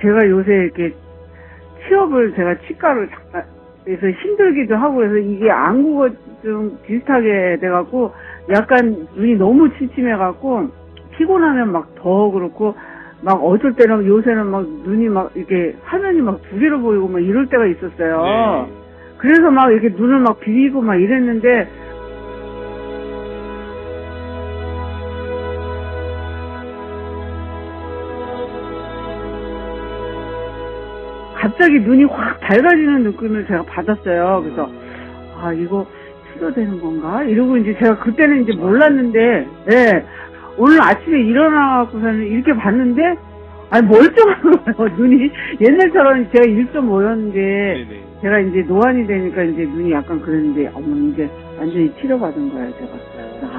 제가 요새 이렇게 취업을 제가 치과를 잠깐 그래서 힘들기도 하고 그래서 이게 안구가 좀 비슷하게 돼갖고 약간 눈이 너무 침침해갖고 피곤하면 막 더 그렇고 막 어쩔 때는 요새는 막 눈이 막 이렇게 화면이 막 두 개로 보이고 막 이럴 때가 있었어요. 네. 그래서 막 이렇게 눈을 막 비비고 막 이랬는데 갑자기 눈이 확 밝아지는 느낌을 제가 받았어요. 그래서 아 이거 치료되는 건가? 이러고 이제 제가 그때는 이제 몰랐는데 예 오늘 아침에 일어나갖고서는 이렇게 봤는데 아니 멀쩡한 거예요 눈이 옛날처럼 제가 1.5였는데 네네. 제가 이제 노안이 되니까 이제 눈이 약간 그랬는데 어머 이제 완전히 치료받은 거예요 제가 아